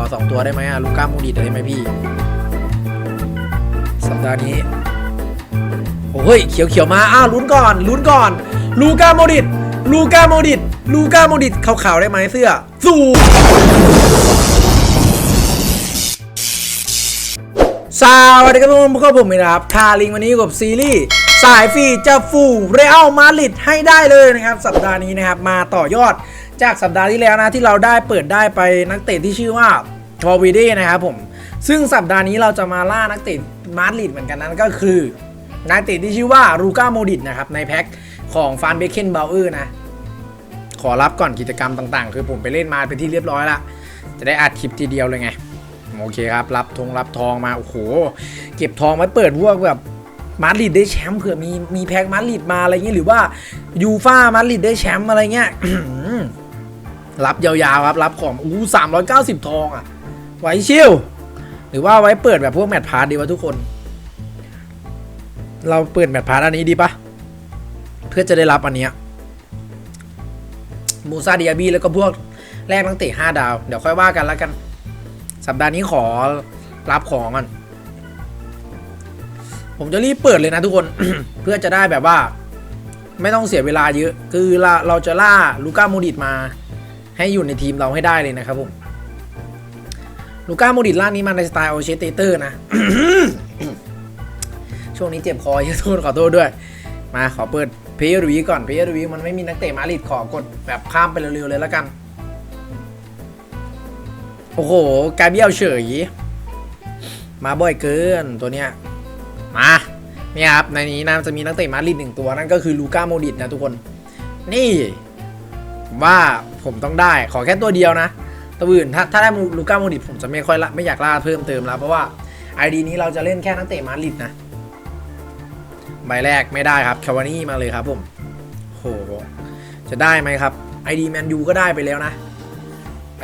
อสองตัวได้ไหมอะลูก้ามูดิดได้ไหมพี่ สัปดาห์นี้โอ้ยเขียวเขียวๆมาอ้าวลุ้นก่อนลุ้นก่อน ลูก้าโมดิดลูก้าโมดิดลูก้าโมดิดขาวๆได้ไหมเสื้อสู้สวัสดีครับทุกคนพวกบผมนะครับคาลิงวันนี้กับซีรีส์สายฟีจะฟูเรอัลมาดริดให้ได้เลยนะครับ สัปดาห์นี้นะครับมาต่อยอด จากสัปดาห์ที่แล้วนะที่เราได้เปิดได้ไปนักเตะที่ชื่อว่าทอวีเดนะครับผมซึ่งสัปดาห์นี้เราจะมาล่านักเตะมาดริดเหมือนกันนั้นก็คือ นักเตะที่ชื่อว่ารูก้าโมดิตนะครับในแพ็คของฟานเบเคนเบลเออร์นะ ขอรับก่อนกิจกรรมต่างๆ คือผมไปเล่นมาเป็นที่เรียบร้อยละจะได้อัดคลิปทีเดียวเลยไง โอเคครับ รับทงรับทองมาโอ้โห เก็บทองไว้เปิดพวกแบบมาดริดได้แชมป์เผื่อมีมีแพ็คมาดริดมาอะไรเงี้ยหรือว่ายูฟ่ามาดริดได้แชมป์อะไรเงี้ย รับยาวๆครับ รับของอู้สามร้อยเก้าสิบทองอะ ไว้ชิลหรือว่าไว้เปิดแบบพวกแมตช์พาร์ทดีวะทุกคน เราเปิดแมตช์พาร์ทอันนี้ดีปะเพื่อจะได้รับอันเนี้ยมูซาดิอาบีแล้วก็พวกแรกนักเตะ5ดาว เดี๋ยวค่อยว่ากันแล้วกัน สัปดาห์นี้ขอรับของก่อนผมจะรีบเปิดเลยนะทุกคน เพื่อจะได้แบบว่า ไม่ต้องเสียเวลาเยอะ คือเราเราจะล่าลูก้าโมดิตมา ให้อยู่ในทีมเราให้ได้เลยนะครับผมลูก้าโมดิตล่านี้มาในสไตล์โอเชเตเตอร์นะ ช่วงนี้เจ็บคอขอโทษขอโทษด้วย มาขอเปิดเพย์รีก่อนเพย์รีมันไม่มีนักเตะมาดริดขอกดแบบข้ามไปเร็วๆเลยแล้วกัน โอ้โหกายเบี้ยวเฉย มาบ่อยเกินตัวเนี้ย มาเนี่ยครับในนี้นะจะมีนักเตะมาดริดหนึ่งตัวนั่นก็คือลูก้าโมดิตนะทุกคน นี่ ว่าผมต้องได้ขอแค่ตัวเดียวนะ ตัวอื่นถ้าถ้าได้ลูก้าโมดิผมจะไม่ค่อยละไม่อยากล่าเพิ่มเติมแล้ว เพราะว่าไอดีนี้เราจะเล่นแค่นักเตะมาริดนะใบแรกไม่ได้ครับคาวานี่มาเลยครับผมโหจะได้ไหมครับ ID แมนยูก็ได้ไปแล้วนะ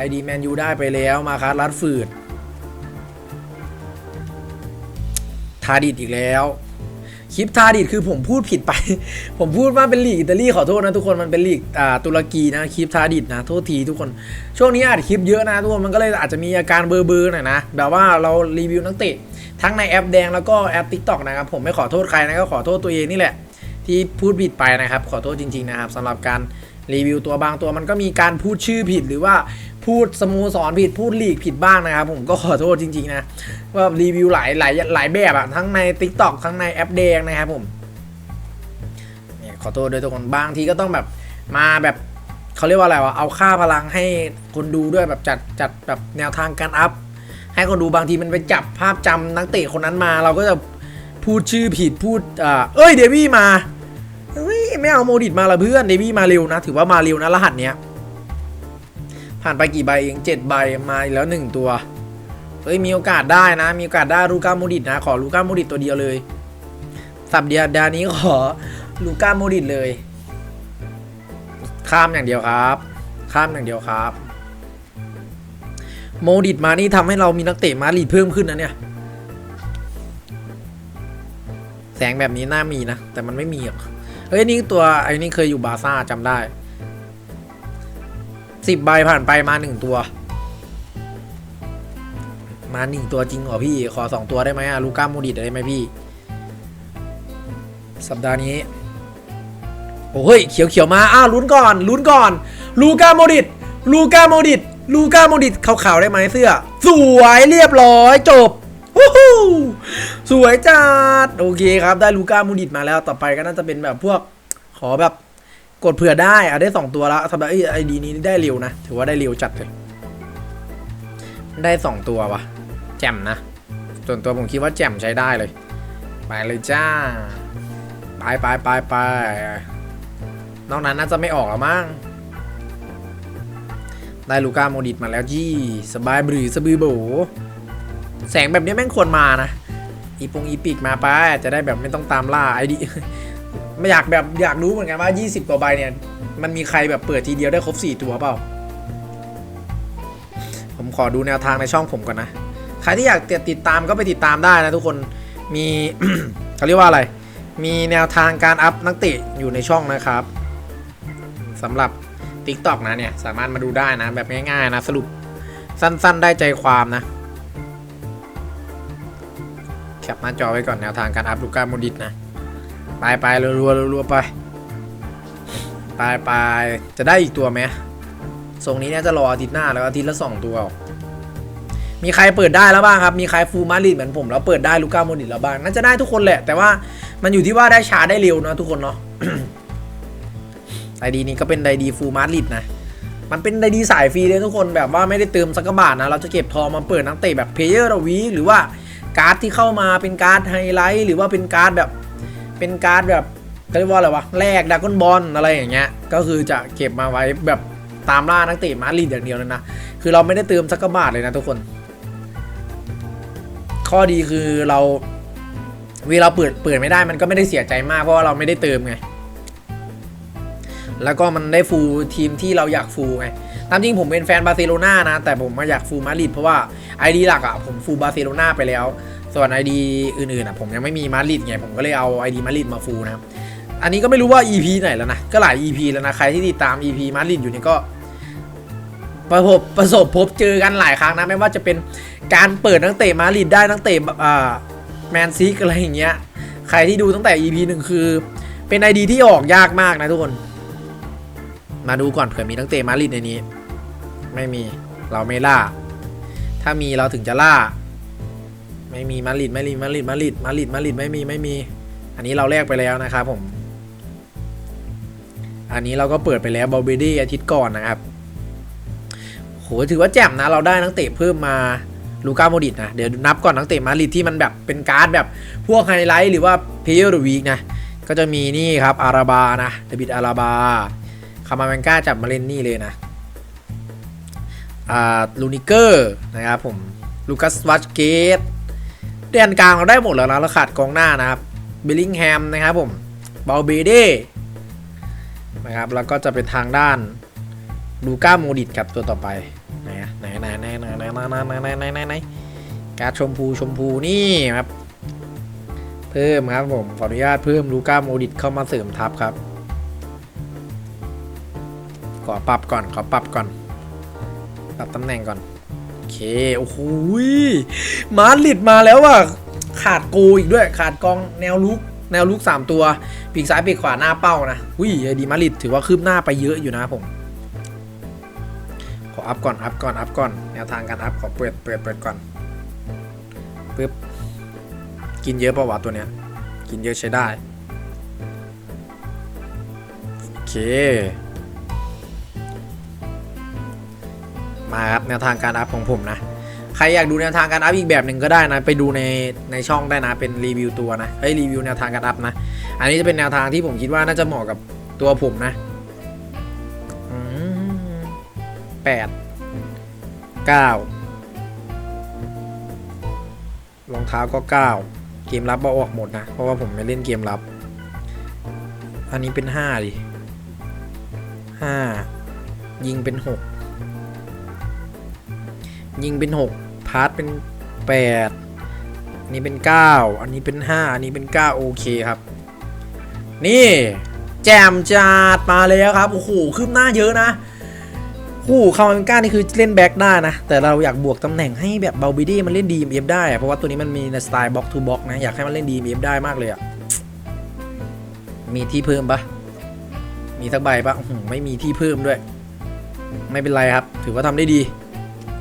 ID แมนยูได้ไปแล้วมาครับรัดฝืดทาดิดอีกแล้ว คลิปทาดิดคือผมพูดผิดไป ผมพูดว่าเป็นลีกอิตาลีขอโทษนะทุกคนมันเป็นลีกอ่าตุรกีนะคลิปทาดิดนะโทษทีทุกคน ช่วงนี้อัดคลิปเยอะนะทุกคนมันก็เลยอาจจะมีอาการเบอร์เบอร์หน่อยนะแบบว่าเรารีวิวนักเตะทั้งในแอปแดงแล้วก็แอป Tik t o อกนะครับผมไม่ขอโทษใครนะก็ขอโทษตัวเองนี่แหละ ที่พูดผิดไปนะครับขอโทษจริงๆนะครับสำหรับการรีวิวตัวบางตัวมันก็มีการพูดชื่อผิดหรือว่า พูดสโมสรผิดพูดลีกผิดบ้างนะครับ ผมก็ขอโทษจริงๆนะว่ารีวิวหลายหลายหลายแบบอะทั้งใน Tik t o อกทั้งในแอปแดงนะครับผมเนี่ยขอโทษด้วยทุกคนบางทีก็ต้องแบบมาแบบเขาเรียกว่าอะไรวะเอาค่าพลังให้คนดูด้วยแบบจัดจัดแบบแนวทางการอัพ ให้คนดูบางทีมันไปจับภาพจำนักเตะคนนั้นมา เราก็จะพูดชื่อผิดพูดอ่าเอ้ยเดวี่มาเฮ้ยไม่เอาโมดิตมาละเพื่อนเดวี่มาเร็วนะ ถือว่ามาเร็วนะรหัสเนี้ย ผ่านไปกี่ใบเองเจ็ดใบมาอีกแล้วหนึ่งตัวเฮ้ยมีโอกาสได้นะ มีโอกาสได้ลูก้าโมดิตนะ ขอลูก้าโมดิตตัวเดียวเลย สัปดาห์ดานี้ขอลูก้าโมดิตเลย ข้ามอย่างเดียวครับ ข้ามอย่างเดียวครับ โมดิตมานี่ทำให้เรามีนักเตะมาดริดเพิ่มขึ้นนะเนี่ย แสงแบบนี้น่ามีนะ แต่มันไม่มีหรอกเฮ้ยนี่ตัวไอ้นี่เคยอยู่บาซ่าจำได้ สิบใบผ่านไปมาหนึ่งตัว มาหนึ่งตัวจริงเหรอพี่ ขอสองตัวได้ไหมอะลูก้าโมดิตได้ไหมพี่ สัปดาห์นี้ โอ้ยเขียวเขียวๆมาอ้าวลุ้นก่อนลุ้นก่อน ลูก้าโมดิตลูก้าโมดิตลูก้าโมดิตขาวๆได้ไหมเสื้อ สวยเรียบร้อยจบวู้ฮู้สวยจัด โอเคครับ ได้ลูก้าโมดิตมาแล้วต่อไปก็น่าจะเป็นแบบพวกขอแบบ กดเผื่อได้อะได้สองตัวแล้วสำหรับไอดีนี้ได้เร็วนะ ถือว่าได้เร็วจัดเลยได้สองตัววะแจ่มนะ ส่วนตัวผมคิดว่าแจ่มใช้ได้เลย ไปเลยจ้า ไปไปไปไปนอกนั้นน่าจะไม่ออกแล้วมั้งได้ลูก้าโมดิตมาแล้วยี่สบายบรือสบือโบแสงแบบนี้แม่งควรมานะ อีปงอีปิกมาไปจะได้แบบไม่ต้องตามล่าไอดี ไม่อยากแบบอยากรู้เหมือนกันว่า 20 กว่าใบเนี่ย มันมีใครแบบเปิดทีเดียวได้ครบ 4 ตัวเปล่า ผมขอดูแนวทางในช่องผมก่อนนะ ใครที่อยากติดตามก็ไปติดตามได้นะทุกคน มีเขาเรียกว่าอะไร มีแนวทางการอัพนักเตะอยู่ในช่องนะครับสำหรับ TikTok นะเนี่ย สามารถมาดูได้นะ แบบง่ายๆนะ สรุปสั้นๆ ได้ใจความนะ แคปหน้าจอไว้ก่อนแนวทางการอัพลูก้าโมดิตนะ ไปไปรัวๆรัวๆไปไปไปจะได้อีกตัวไหมทรงนี้เนี่ยจะรออาทิตย์หน้าแล้วอาทิตย์ละสองตัว มีใครเปิดได้แล้วบ้างครับ มีใครฟูลมาริดเหมือนผมแล้วเปิดได้ลูก้าโมดิตแล้วบ้าง น่าจะได้ทุกคนแหละ แต่ว่ามันอยู่ที่ว่าได้ช้าได้เร็วนะทุกคนเนาะไอดีนี้ก็เป็นไอดีฟูลมาริดนะ มันเป็นไอดีสายฟรีเลยทุกคนแบบว่าไม่ได้เติมสักบาทนะ เราจะเก็บทองมาเปิดนักเตะแบบเพลเยอร์วีหรือว่าการ์ดที่เข้ามาเป็นการ์ดไฮไลท์หรือว่าเป็นการ์ดแบบ เป็นการ์ดแบบเขาเรียกว่าอะไรวะแลกดากอนบอลอะไรอย่างเงี้ยก็คือจะเก็บมาไว้แบบตามล่านักเตะมาดริดอย่างเดียวเลยนะคือเราไม่ได้เติมสักกะบาทเลยนะทุกคน ข้อดีคือเราเวลาเปิดเปิดไม่ได้มันก็ไม่ได้เสียใจมากเพราะว่าเราไม่ได้เติมไง แล้วก็มันได้ฟูทีมที่เราอยากฟูไงตามจริงผมเป็นแฟนบาร์เซโลนานะ แต่ผมมาอยากฟูมาดริดเพราะว่า ID หลักอะผมฟูบาร์เซโลนาไปแล้ว ส่วน ID อื่นๆอะผมยังไม่มีมาริดไง ผมก็เลยเอา ID มาริดมาฟูลนะครับ อันนี้ก็ไม่รู้ว่า EP ไหนแล้วนะ ก็หลาย EP แล้วนะ ใครที่ติดตาม EP มาริดอยู่นี่ก็ประสบประสบพบเจอกันหลายครั้งนะ ไม่ว่าจะเป็นการเปิดนักเตะมาริดได้นักเตะอ่แมนซีกอะไรอย่างเงี้ย ใครที่ดูตั้งแต่ EP หนึ่งคือ เป็น ID ที่ออกยากมากนะทุกคน มาดูก่อนเผื่อมีนักเตะมาริดในนี้ ไม่มีเราไม่ล่า ถ้ามีเราถึงจะล่า ไม่มีมาริดไม่รีมาริดมาริดมาริดมาริดไม่มีไม่มี อันนี้เราแลกไปแล้วนะครับผม อันนี้เราก็เปิดไปแล้วบอลเบดี้อาทิตย์ก่อนนะครับโหถือว่าแจ่มนะเราได้นักเตะเพิ่มมาลูก้าโมดิดนะเดี๋ยวนับก่อนนักเตะมาริดที่มันแบบเป็นการ์ดแบบพวกไฮไลท์หรือว่าเพย์เดอร์วีกนะก็จะมีนี่ครับอาราบานะเดบิดอาราบาคามาแมนก้าจับมาเล่นนี่เลยนะอ่าลูนิเกอร์นะครับผมลูคัสวัชเกต แดนกลางเราได้หมดแล้วนะเราขาดกองหน้านะครับเบลลิงแฮมนะครับผมเบลเบเด้นะครับแล้วก็จะเป็นทางด้านลูก้าโมดิตครับตัวต่อไปไหนอะไหนไหนไหนไหนไหนไหนไหนไหนไหนไหนไหนการชมพูชมพูนี่ครับ เพิ่มครับผมขออนุญาตเพิ่มลูก้าโมดิตเข้ามาเสริมทัพครับขอปรับก่อนขอปรับก่อน ปรับตำแหน่งก่อน เค โอ้โหยมาดริดมาแล้วว่ะ ขาดโกอีกด้วย ขาดกองแนวลุก แนวลุก 3 ตัว ปีกซ้ายปีกขวาหน้าเป้านะ อุ้ยดีมาดริดถือว่าคืบหน้าไปเยอะอยู่นะผม ขออัพก่อน อัพก่อน อัพก่อน แนวทางการอัพขอเปิด เปิด เปิดก่อนปึ๊บ กินเยอะป่าวะตัวเนี้ย กินเยอะใช้ได้ โอเค มาครับแนวทางการอัพของผมนะ ใครอยากดูแนวทางการอัพอีกแบบหนึ่งก็ได้นะ ไปดูในในช่องได้นะ เป็นรีวิวตัวนะเฮ้ยรีวิวแนวทางการอัพนะ อันนี้จะเป็นแนวทางที่ผมคิดว่าน่าจะเหมาะกับตัวผมนะแปดเก้ารองเท้าก็เก้าเกมรับเอาออกหมดนะ เพราะว่าผมไม่เล่นเกมรับ อันนี้เป็นห้าดิห้ายิงเป็นหก ยิงเป็น 6 พาร์ทเป็น 8 อันนี้เป็น 9 อันนี้เป็น 5 อันนี้เป็น 9 โอเคครับ นี่ แจมจัดมาแล้วครับ โอ้โหคืบหน้าเยอะนะโอ้โหคาร์มันก้านี่คือเล่นแบ็กได้นะ แต่เราอยากบวกตำแหน่งให้แบบเบลบิดี้มันเล่น DMF ได้ เพราะว่าตัวนี้มันมีในสไตล์บ็อกทูบ็อกนะ อยากให้มันเล่น DMF ได้มากเลยอะมีที่เพิ่มปะมีสักใบปะไม่มีที่เพิ่มด้วย ไม่เป็นไรครับ ถือว่าทำได้ดี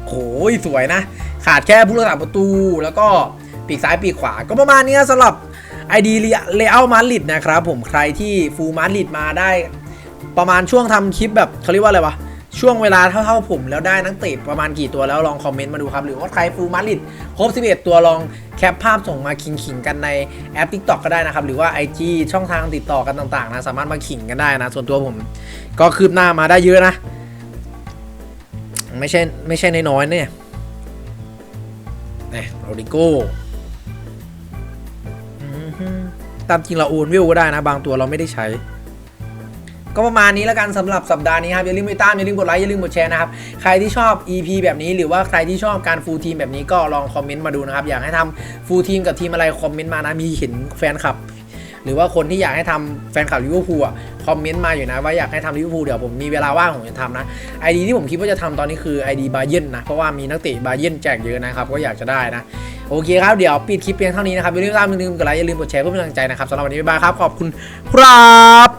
โอ้ยสวยนะ ขาดแค่ผู้รักษาประตู แล้วก็ปีกซ้ายปีกขวาก็ประมาณนี้สำหรับ ID เลเยอร์มาริดนะครับผมใครที่ฟูมาริดมาได้ ประมาณช่วงทำคลิปแบบเขาเรียกว่าอะไรวะช่วงเวลาเท่าๆผมแล้วได้นักเตะประมาณกี่ตัวแล้วลองคอมเมนต์มาดูครับ หรือว่าใครฟูมาริดครบ 11 ตัวลองแคปภาพส่งมาขิงๆกันในแอป TikTok ก็ได้นะครับ หรือว่า IG ช่องทางติดต่อกันต่างๆนะสามารถมาขิงกันได้นะ ส่วนตัวผม ก็คืบหน้ามาได้เยอะนะ ไม่ใช่ไม่ใช่น้อยๆเนี่ยเนี่ยโรดิโก้ตามจริงเราโอนวิวก็ได้นะ บางตัวเราไม่ได้ใช้ ก็ประมาณนี้แล้วกันสำหรับสัปดาห์นี้ครับ อย่าลืมไปตาม อย่าลืมกดไลค์ อย่าลืมกดแชร์นะครับ ใครที่ชอบ EP แบบนี้หรือว่าใครที่ชอบการฟูลทีมแบบนี้ก็ลองคอมเมนต์มาดูนะครับ อยากให้ทำฟูลทีมกับทีมอะไรคอมเมนต์มานะมีเห็นแฟนคลับ หรือว่าคนที่อยากให้ทำแฟนคลับลิเวอร์พูลอะคอมเมนต์มาอยู่นะว่าอยากให้ทำลิเวอร์พูลเดี๋ยวผมมีเวลาว่างผมจะทำนะไอดีที่ผมคิดว่าจะทำตอนนี้คือไอดีบาเยนนะเพราะว่ามีนักเตะบาเยนแจกเยอะนะครับก็อยากจะได้นะโอเคครับเดี๋ยวปิดคลิปเพียงเท่านี้นะครับอย่าลืมตามอย่าลืมกดไลค์อย่าลืมกดแชร์เพื่อเป็นกำลังใจนะครับสำหรับวันนี้บ๊ายบายครับขอบคุณครับ